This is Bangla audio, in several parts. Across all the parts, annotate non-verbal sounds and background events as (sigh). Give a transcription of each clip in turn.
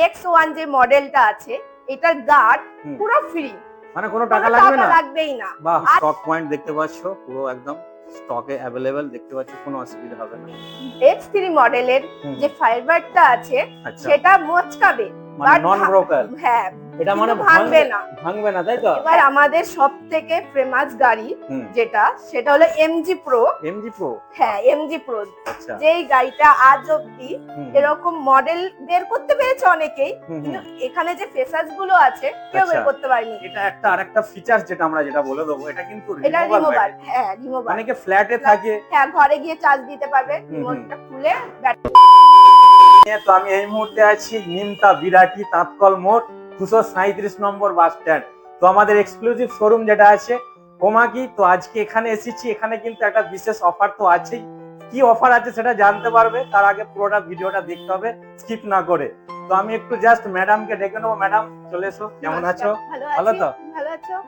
এক্স ওয়ান যে মডেলটা আছে এটার গার্ড পুরো ফ্রি মানে কোনো টাকা লাগবে না? লাগবেই না। বাহ স্টক পয়েন্ট দেখতে পাচ্ছ পুরো একদম স্টকে অ্যাভেলেবেল দেখতে পাচ্ছ কোনো অসুবিধা হবে না। এক্স থ্রি মডেলের যে ফাইবারটা আছে আচ্ছা। সেটা মচকাবে। মানে নন ব্রোকার হ্যাঁ এটা মানে ভাঙবে না। ভাঙবে না তাই তো? এবার আমাদের সব থেকে ফেমাস গাড়ি যেটা সেটা হলো এমজি প্রো এমজি প্রো হ্যাঁ এমজি প্রো আচ্ছা। যেই গাড়িটা আজ অব্দি এরকম মডেল বের করতে পেরেছে অনেকেই। কিন্তু এখানে যে ফেসাসগুলো আছে কেউ বের আচ্ছা। করতে পারেনি। এটা একটা আরেকটা ফিচার যেটা আমরা যেটা বলে দেবো এটা কিন্তু এটা removable হ্যাঁ রিমুভার অনেকে ফ্ল্যাটে থাকে। হ্যাঁ ঘরে গিয়ে চার্জ দিতে পারবে। রিমোটটা খুলে ব্যাটারি তো আমি এই মুহূর্তে আছি নিমতা বিরাটি তাঁতকল মোড়। দুশো সাঁত্রিশ নম্বর বাস স্ট্যান্ড তো আমাদের এক্সক্লুসিভ শোরুম যেটা আছে কোমাকি তো আজকে এখানে এসেছি। এখানে কিন্তু একটা বিশেষ অফার তো আছেই। কি অফার আছে সেটা জানতে পারবে তার আগে পুরোটা ভিডিওটা দেখতে হবে স্কিপ না করে। তো আমি একটু জাস্ট ম্যাডামকে ডেকে নেব। ম্যাডাম চলে এসো। কেমন আছো? ভালো তো?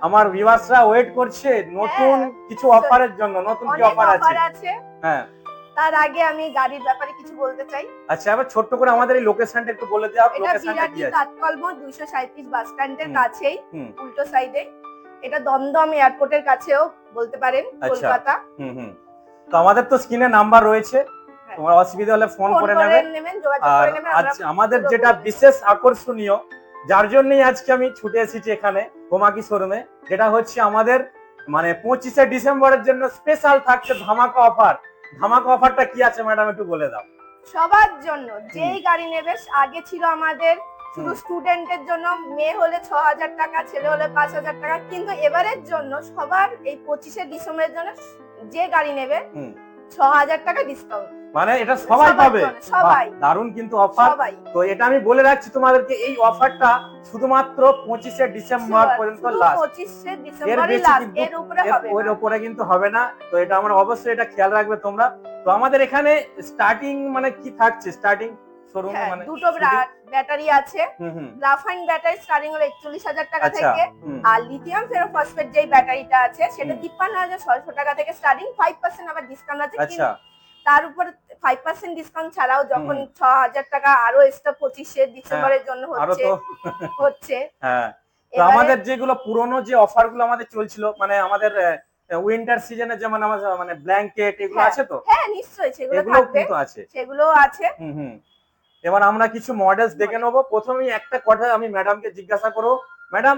আমার ভিউয়ার্সরা ওয়েট করছে। নতুন হ্যাঁ। কিছু অফারের জন্য নতুন কি অফার আছে। হ্যাঁ। তার আগে আমি গাড়ির ব্যাপারে কিছু বলতে চাই। আচ্ছা এবার ছোট্ট করে আমাদের এই লোকেশনটা একটু বলে এটা লোকেশনটা কি আছে? তাৎকল মোড় দুইশো সাঁত্রিশ বাস স্ট্যান্ডের কাছেই উল্টো সাইডে। এটা দমদম এয়ারপোর্টের কাছেও বলতে পারেন আচ্ছা। কলকাতা। হুম হুম। তো আমাদের তো স্ক্রিনে নাম্বার রয়েছে হ্যাঁ। তোমার অসুবিধা হলে ফোন করে করে নেবে নেবেন আর আমাদের যেটা বিশেষ আকর্ষণীয় যার জন্যই আজকে আমি ছুটে এসেছি এখানে কোমাকি শোরুমে যেটা হচ্ছে আমাদের মানে পঁচিশে ডিসেম্বরের জন্য স্পেশাল থাকছে ধামাকা অফার ধামাকা অফারটা কি আছে ম্যাডাম একটু বলে দাও। সবার জন্য যেই গাড়ি নেবে আগে ছিল আমাদের শুধু স্টুডেন্টের জন্য মেয়ে হলে ছ হাজার টাকা ছেলে হলে পাঁচ হাজার টাকা কিন্তু এবারের জন্য সবার এই পঁচিশে ডিসেম্বরের জন্য যে গাড়ি নেবে। ছ হাজার টাকা ডিসকাউন্ট মানে এটা সবাই পাবে। সবাই। দারুণ কিন্তু অফার তো এটা আমি বলে রাখছি তোমাদেরকে এই অফারটা শুধুমাত্র পঁচিশে ডিসেম্বর পর্যন্ত লাস্ট পঁচিশে ডিসেম্বরই বেশি লাস্ট এর। উপরে কিন্তু হবে না। তো এটা আমরা অবশ্যই এটা খেয়াল রাখবে তোমরা। তো আমাদের এখানে স্টার্টিং মানে কি থাকছে? স্টার্টিং শোরুম হ্যাঁ, মানে দুটো ব্যাটারি আছে। গ্রাফাইন ব্যাটারি স্টার্টিং হলো একচল্লিশ হাজার টাকা আচ্ছা থেকে। আর লিথিয়াম ফেরোফসফেট যেই ব্যাটারিটা আছে সেটা তিপ্পান্ন হাজার ছয়শো টাকা থেকে স্টার্টিং ফাইভ পার্সেন্ট আবার ডিসকাউন্ট আছে। আচ্ছা। তার উপর ফাইভ পার্সেন্ট ডিসকাউন্ট ছাড়াও যখন ছ হাজার টাকা আরও এক্সট্রা পঁচিশে ডিসেম্বরের জন্য হচ্ছে হচ্ছে। হ্যাঁ। আমাদের যেগুলো পুরনো যে অফারগুলো আমাদের চলছিল মানে আমাদের উইন্টার সিজনে যেমন আমাদের মানে ব্ল্যাঙ্কেট এগুলো হ্যাঁ, আছে তো? হ্যাঁ নিশ্চয়ই সেগুলো থাকবে। আছে। সেগুলো আছে। হুম হুম। এবার আমরা কিছু মডেলস দেখে নেব। প্রথমেই একটা কথা আমি ম্যাডামকে জিজ্ঞাসা করব। ম্যাডাম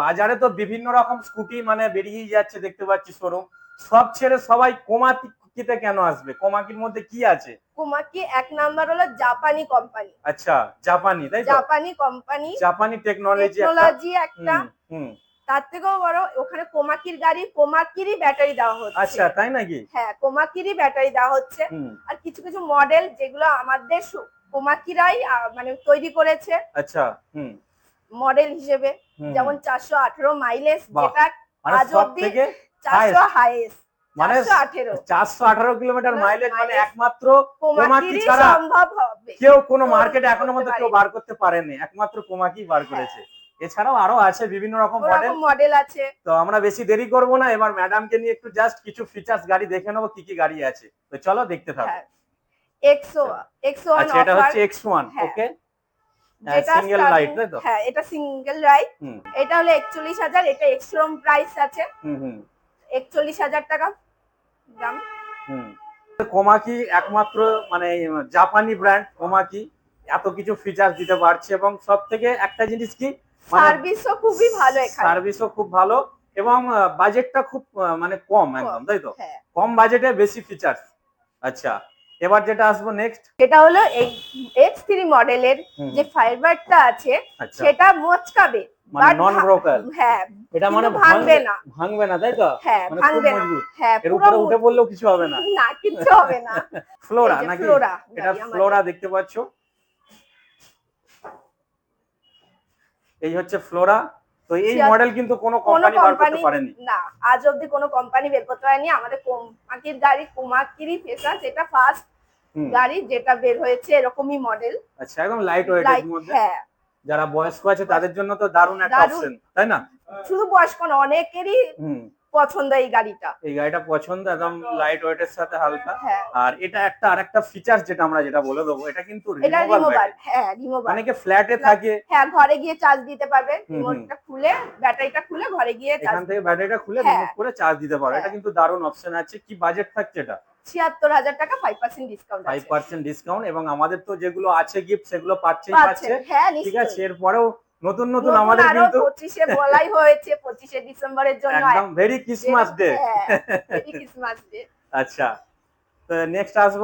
বাজারে তো বিভিন্ন রকম স্কুটি মানে বেরিয়েই যাচ্ছে দেখতে পাচ্ছি শোরুম সব ছেড়ে সবাই কোমাকিতে কেন আসবে? কোমাকির মধ্যে কি আছে? কুমাকি এক নাম্বার হলো জাপানি কোম্পানি আচ্ছা জাপানি তাই জাপানি কোম্পানি জাপানি টেকনোলজি একটা। টেকনোলজি একটা। তার থেকেও বড় ওখানে কোমাকির গাড়ি কোমাকিরই ব্যাটারি দেওয়া হচ্ছে। আচ্ছা তাই নাকি? হ্যাঁ কোমাকিরই ব্যাটারি দেওয়া হচ্ছে। আর কিছু কিছু মডেল যেগুলো আমাদের কোমাকিরাই মানে তৈরি করেছে। আচ্ছা হুম। মডেল হিসেবে যেমন চারশো আঠেরো মাইলেজ যেটা মানে আজ অবধি থেকে চারশো হাইয়েস্ট মানে চারশো আঠেরো। চারশো আঠারো কিলোমিটার মাইলেজ মানে একমাত্র কোমাকিরই ছাড়া সম্ভব হবে। কেউ কোনো মার্কেটে এখনও মধ্যে কেউ বার করতে পারেনি একমাত্র কোমাকি বার করেছে। এছাড়াও আরও আছে বিভিন্ন রকম মডেল মডেল আছে। তো আমরা বেশি দেরি করব না এবার ম্যাডামকে নিয়ে একটু জাস্ট কিছু ফিচার্স গাড়ি দেখে নেব কি কি গাড়ি আছে। তো চলো দেখতে থাকো। হ্যাঁ। এক্সো এক্সো ওয়ান আচ্ছা এটা হচ্ছে X one. Okay single light তাই তো? হ্যাঁ এটা সিঙ্গেল এটা হলো একচল্লিশ হাজার এটা এক্সট্রম প্রাইস আছে। একচল্লিশ হাজার টাকা দাম। হুম। কোমাকি একমাত্র মানে জাপানি ব্র্যান্ড কোমাকি। এত কিছু ফিচার্স দিতে পারছে এবং সব থেকে একটা জিনিস কি মানে সার্ভিসও খুবই ভালো এখানে। সার্ভিসও খুব ভালো এবং বাজেটটা খুব মানে কম একদম তাই তো? হ্যাঁ। কম বাজেটে বেশি ফিচার্স আচ্ছা। এবার যেটা আসব নেক্সট এটা হলো এই এক্স থ্রি মডেলের যে ফাইবারটা আছে আচ্ছা। সেটা মচকাবে। মানে নন ব্রোকার হ্যাঁ এটা মানে ভাঙবে না। ভাঙবে না তাই তো? হ্যাঁ মানে ভাঙবে না। হ্যাঁ এর উপরে উঠে পড়লেও কিছু হবে না। না কিচ্ছু হবে না। (laughs) ফ্লোরা এই নাকি? ফ্লোরা এটা ফ্লোরা দেখতে পাচ্ছ? এই হচ্ছে ফ্লোরা তো এই মডেল কিন্তু কোনো কোম্পানি বার করতে পারেনি। না আজ অবধি কোনো কোম্পানি বের করতে পারেনি। আমাদের কোম্পানির গাড়ি কোমাকিরই ফেসা যেটা ফার্স্ট গাড়ি যেটা বের হয়েছে এরকমই মডেল আচ্ছা একদম লাইট ওয়েট এর মধ্যে। হ্যাঁ। যারা বয়স্ক আছে তাদের জন্য তো দারুণ একটা অপশন তাই না? শুধু বয়স্ক না অনেকেরই পছন্দ এই গাড়িটা। এই গাড়িটা পছন্দ একদম লাইট ওয়েটের সাথে হালকা। হ্যাঁ। আর এটা একটা আরেকটা ফিচার্স যেটা আমরা যেটা বলে দেবো এটা কিন্তু রিমুভাল রিমুভাল হ্যাঁ রিমুভাল অনেকে ফ্ল্যাটে থাকে। হ্যাঁ ঘরে গিয়ে চার্জ দিতে পারবে। রিমোটটা খুলে ব্যাটারিটা খুলে ঘরে গিয়ে এখান থেকে ব্যাটারিটা খুলে হ্যাঁ। রিমুভ করে চার্জ দিতে পারো। এটা হ্যাঁ। কিন্তু দারুণ অপশন আছে। কি বাজেট থাকছে এটা? ছিয়াত্তর হাজার টাকা five percent discount five percent discount এবং আমাদের তো যেগুলো আছে গিফট সেগুলো পাচ্ছেই পাচ্ছে। হ্যাঁ ঠিক আছে এরপরেও নতুন নতুন আমাদের কিন্তু পঁচিশে বলাই হয়েছে পঁচিশে ডিসেম্বরের জন্য একদম very Christmas Day Christmas Day আচ্ছা তো নেক্সট আসব।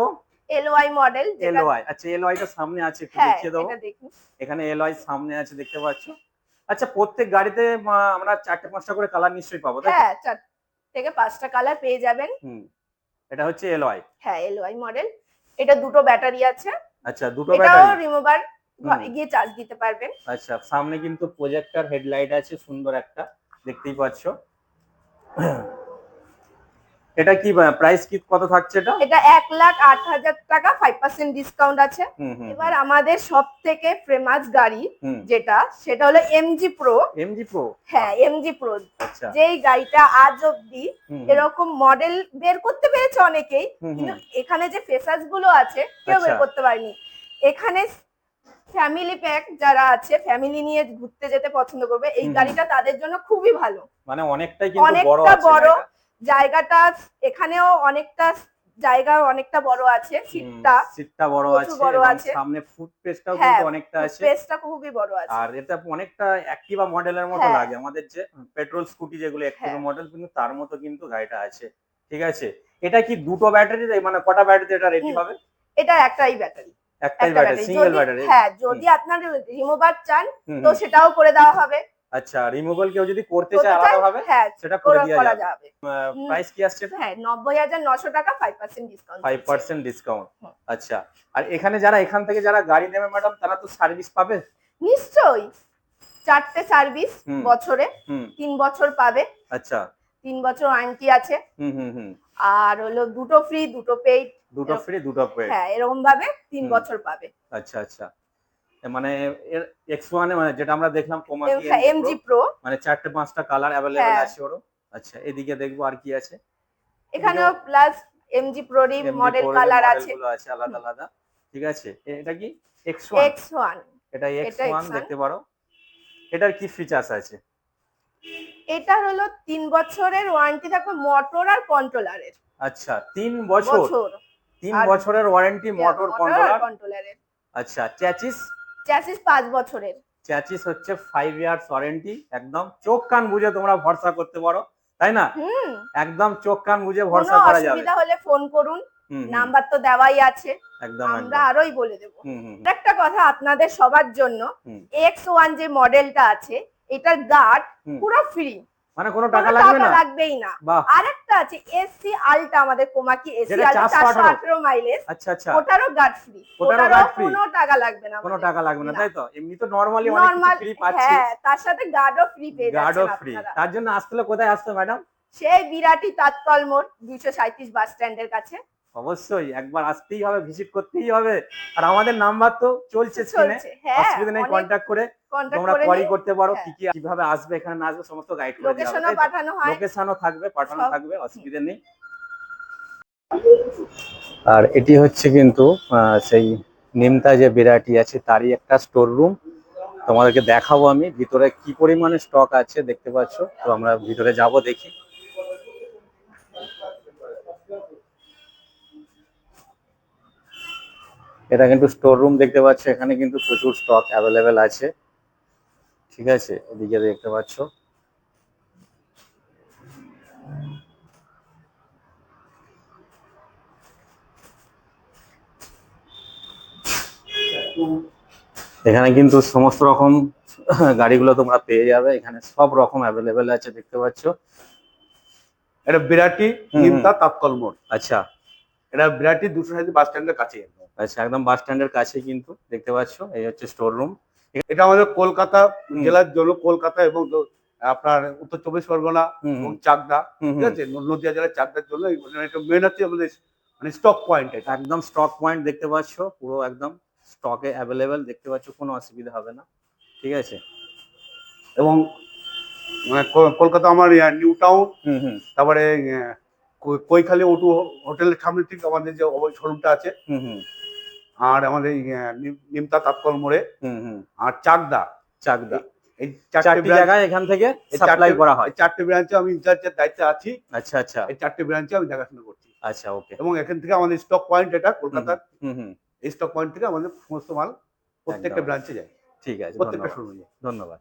এলওয়াই মডেল এলওয়াই আচ্ছা এলওয়াই টা সামনে আছে একটু হ্যাঁ দেখিয়ে দেখুন। এখানে এলওয়াই সামনে আছে দেখতে পাচ্ছ। আচ্ছা প্রত্যেক গাড়িতে আমরা চারটে পাঁচটা করে কালার নিশ্চয়ই পাবো তাই হ্যাঁ চার থেকে পাঁচটা কালার পেয়ে যাবেন। হুম এটা হচ্ছে এলওয়াই হ্যাঁ এলওয়াই মডেল এটা দুটো ব্যাটারি আছে। আচ্ছা দুটো ব্যাটারি। রিমুভার ঘরে গিয়ে চার্জ দিতে পারবেন আচ্ছা সামনে কিন্তু প্রজেক্টর হেডলাইট আছে সুন্দর একটা দেখতেই পাচ্ছ। এটা কি প্রাইস কি কত থাকছে এটা? এটা এক লাখ আট হাজার টাকা ফাইভ পার্সেন্ট ডিসকাউন্ট আছে। এবার আমাদের সব থেকে ফেমাস গাড়ি যেটা সেটা হলো এমজি প্রো এমজি প্রো হ্যাঁ এমজি প্রো আচ্ছা। যেই গাড়িটা আজ অব্দি এরকম মডেল বের করতে পেরেছে অনেকেই কিন্তু এখানে যে ফেসাসগুলো আছে কেউ বের আচ্ছা। করতে পারেনি। এখানে ফ্যামিলি প্যাক যারা আছে ফ্যামিলি নিয়ে ঘুরতে যেতে পছন্দ করবে এই। গাড়িটা তাদের জন্য খুবই ভালো। মানে অনেকটাই কিন্তু বড় অনেকটা বড় জায়গাটা এখানেও অনেকটা জায়গা অনেকটা বড় আছে সিটটা সিটটা বড় আছে বড় আছে। সামনে ফুট পেজটাও হ্যাঁ, কিন্তু অনেকটা আছে। স্পেসটা খুবই বড় আছে। আর এটা অনেকটা অ্যাক্টিভা মডেলের মতো হ্যাঁ। লাগে। আমাদের যে পেট্রোল স্কুটি যেগুলো অ্যাক্টিভা। মডেল কিন্তু তার মতো কিন্তু গাড়িটা আছে। ঠিক আছে? এটা কি দুটো ব্যাটারি মানে কটা ব্যাটারিতে এটা রেডি হবে এটা একটাই ব্যাটারি একটাই একটা ব্যাটারি সিঙ্গেল ব্যাটারি হ্যাঁ যদি আপনার রিমুভার চান তো সেটাও করে দেওয়া হবে। আচ্ছা রিমুভাল কেউ যদি করতে চায় আলাদা ভাবে হ্যাঁ সেটা করে দেওয়া যাবে। প্রাইস কি আসছে? হ্যাঁ নব্বই হাজার নশো টাকা five percent discount five percent discount আচ্ছা আর এখানে যারা এখান থেকে যারা গাড়ি নেবে ম্যাডাম তারা তো সার্ভিস পাবে? নিশ্চয়ই। চারটে সার্ভিস বছরে। তিন বছর পাবে। আচ্ছা। তিন বছর ওয়ারেন্টি আছে। হুম হুম হুম। আর হলো দুটো ফ্রি দুটো পেইড দুটো ফ্রি দুটো পেড হ্যাঁ এরকম ভাবে তিন বছর পাবে। আচ্ছা আচ্ছা। মানে এক্স ওয়ানে মানে যেটা আমরা দেখলাম কোমা এমজি প্রো মানে চারটে পাঁচটা কালার অ্যাভেলেবেল হ্যাঁ। আছে ওরও। আচ্ছা এদিকে দেখব আর কি আছে। এখানেও প্লাস এমজি প্রোরই MG মডেল কালার আছে। আছে আলাদা আলাদা। ঠিক আছে? এটা কি? এক্স ওয়ান এক্স ওয়ান এটা এক্স ওয়ান দেখতে পারো। এটার কি ফিচার্স আছে? এটা হলো তিন বছরের ওয়ারেন্টি থাকবে মোটর আর কন্ট্রোলারের আচ্ছা তিন বছর? তিন বছরের ওয়ারেন্টি মোটর কন্ট্রোলার কন্ট্রোলারের আচ্ছা চ্যাচিস চ্যাসিস পাঁচ বছরের। চ্যাচিস হচ্ছে ফাইভ ইয়ার্স ওয়ারেন্টি একদম চোখ কান বুঝে তোমরা ভরসা করতে পারো তাই না? হুম। একদম চোখ কান বুঝে ভরসা করা যাবে। অসুবিধা হলে ফোন করুন নাম্বার তো দেওয়াই আছে। একদম আমরা আরোই বলে দেবো। একটা কথা আপনাদের সবার জন্য এক্স ওয়ান যে মডেলটা আছে এটার গার্ড পুরো ফ্রি মানে কোনো টাকা লাগবে না? লাগবেই না। আরেকটা আছে এসসি আলটা আমাদের কোমাকি এসি যেটা আলটা 418 মাইলেজ আচ্ছা আচ্ছা। ওটারও গার্ড ফ্রি ওটারও? কোনো টাকা লাগবে না কোনো টাকা লাগবে না। তাই তো? এমনি তো নরমালি অনেক ফ্রি পাচ্ছি। হ্যাঁ তার সাথে গার্ডও ফ্রি পেয়ে গার্ডও ফ্রি তার জন্য আসতে হলে কোথায় আসতে ম্যাডাম সেই বিরাটি তাৎকল মোড় দুইশো সাঁত্রিশ বাস স্ট্যান্ডের কাছে। অবশ্যই একবার আসতেই হবে ভিজিট করতেই হবে। আর আমাদের নাম্বার তো চলছে স্ক্রিনে হ্যাঁ অসুবিধা নেই কন্ট্যাক্ট করে তোমরা কোয়ারি করতে পারো হ্যাঁ। কি কি কীভাবে আসবে এখানে না আসবে সমস্ত গাইড করে লোকেশনও পাঠানো হয়। লোকেশনও থাকবে পাঠানো থাকবে অসুবিধা নেই। আর এটি হচ্ছে কিন্তু সেই নিমতা যে বিরাটি আছে তারই একটা স্টোর রুম তোমাদেরকে দেখাবো আমি ভিতরে কি পরিমাণে স্টক আছে দেখতে পাচ্ছ? তো আমরা ভিতরে যাব দেখি। এটা কিন্তু স্টোর রুম দেখতে পাচ্ছ এখানে কিন্তু প্রচুর স্টক অ্যাভেলেবেল আছে। ঠিক আছে এদিকে দেখতে পাচ্ছ। এখানে কিন্তু সমস্ত রকম গাড়িগুলো তোমরা পেয়ে যাবে এখানে সব রকম অ্যাভেলেবেল আছে দেখতে পাচ্ছ। এটা বিরাটি নিমতা তাৎকল মোড়। আচ্ছা। এটা বিরাটি দুশো সাঁত্রিশ বাস স্ট্যান্ডের কাছে আচ্ছা একদম বাস স্ট্যান্ডের কাছে কিন্তু দেখতে পাচ্ছ এই হচ্ছে স্টোর রুম এটা আমাদের কলকাতা জেলার জন্য কলকাতা এবং আপনার উত্তর চব্বিশ পরগনা এবং চাকদা ঠিক আছে? নদিয়া জেলার চাকদার জন্য মানে মেন হচ্ছে আমাদের মানে স্টক পয়েন্ট এটা একদম স্টক পয়েন্ট দেখতে পাচ্ছ পুরো একদম স্টকে অ্যাভেলেবেল দেখতে পাচ্ছ কোনো অসুবিধা হবে না ঠিক আছে? এবং মানে কলকাতা আমার নিউ টাউন তারপরে কৈখালি ওটু হোটেলের সামনে থেকে আমাদের যে শোরুমটা আছে আর আমাদের নিম- নিমতা তাৎকল মোড়ে আর চাকদা। চাকদা। এই চারটে চারটি জায়গায় এখান থেকে সাপ্লাই করা হয়। ব্রাঞ্চে আমি ইনচার্জের দায়িত্বে আছি। আচ্ছা আচ্ছা। এই চারটে ব্রাঞ্চে আমি দেখাশোনা করছি। আচ্ছা ওকে। এবং এখান থেকে আমাদের স্টক পয়েন্ট এটা কলকাতার। হুম হুম। এই স্টক পয়েন্ট থেকে আমাদের সমস্ত মাল প্রত্যেকটা ব্রাঞ্চে যায়। ঠিক আছে প্রত্যেকটা শোরুমে ধন্যবাদ।